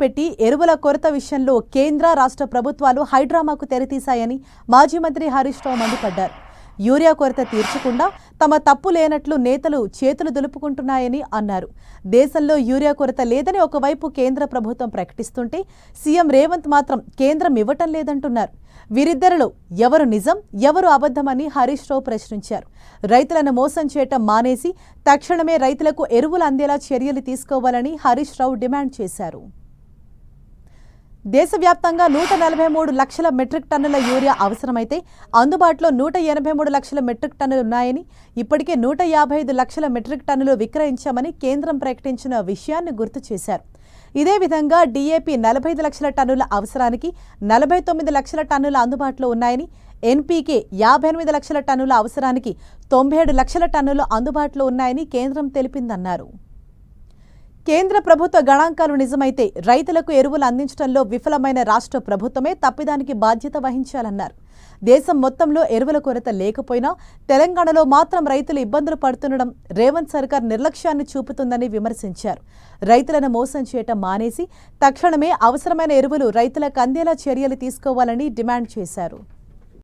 పెట్టి ఎరువుల కొరత విషయంలో కేంద్ర రాష్ట్ర ప్రభుత్వాలు హైడ్రామాకు తెరతీశాయని మాజీ మంత్రి హరీష్ రావు మండిపడ్డారు. యూరియా కొరత తీర్చకుండా తమ తప్పు లేనట్లు నేతలు చేతులు దులుపుకుంటున్నాయని అన్నారు. దేశంలో యూరియా కొరత లేదని ఒకవైపు కేంద్ర ప్రభుత్వం ప్రకటిస్తుంటే సీఎం రేవంత్ మాత్రం కేంద్రం ఇవ్వటం లేదంటున్నారు. వీరిద్దరిలో ఎవరు నిజం ఎవరు అబద్ధమని హరీష్ రావు ప్రశ్నించారు. రైతులను మోసం చేయటం మానేసి తక్షణమే రైతులకు ఎరువులు అందేలా చర్యలు తీసుకోవాలని హరీష్ రావు డిమాండ్ చేశారు. దేశవ్యాప్తంగా నూట నలభై మూడు లక్షల మెట్రిక్ టన్నుల యూరియా అవసరమైతే అందుబాటులో నూట ఎనభై మూడు లక్షల మెట్రిక్ టన్నులు ఉన్నాయని ఇప్పటికే నూట యాభై ఐదు లక్షల మెట్రిక్ టన్నులు విక్రయించామని కేంద్రం ప్రకటించిన విషయాన్ని గుర్తు చేశారు. ఇదే విధంగా డీఏపీ నలభై ఐదు లక్షల టన్నుల అవసరానికి నలభై తొమ్మిది లక్షల టన్నుల అందుబాటులో ఉన్నాయని ఎన్పీకే యాభై ఎనిమిది లక్షల టన్నుల అవసరానికి తొంభై ఏడు లక్షల టన్నులు అందుబాటులో ఉన్నాయని కేంద్రం తెలిపిందన్నారు. కేంద్ర ప్రభుత్వ గణాంకాలు నిజమైతే రైతులకు ఎరువులు అందించడంలో విఫలమైన రాష్ట్ర ప్రభుత్వమే తప్పిదానికి బాధ్యత వహించాలన్నారు. దేశం మొత్తంలో ఎరువుల కొరత లేకపోయినా తెలంగాణలో మాత్రం రైతులు ఇబ్బందులు పడుతుండడం రేవంత్ సర్కార్ నిర్లక్ష్యాన్ని చూపుతుందని విమర్శించారు. రైతులను మోసం చేయటం మానేసి తక్షణమే అవసరమైన ఎరువులు రైతులకు అందేలా చర్యలు తీసుకోవాలని డిమాండ్ చేశారు.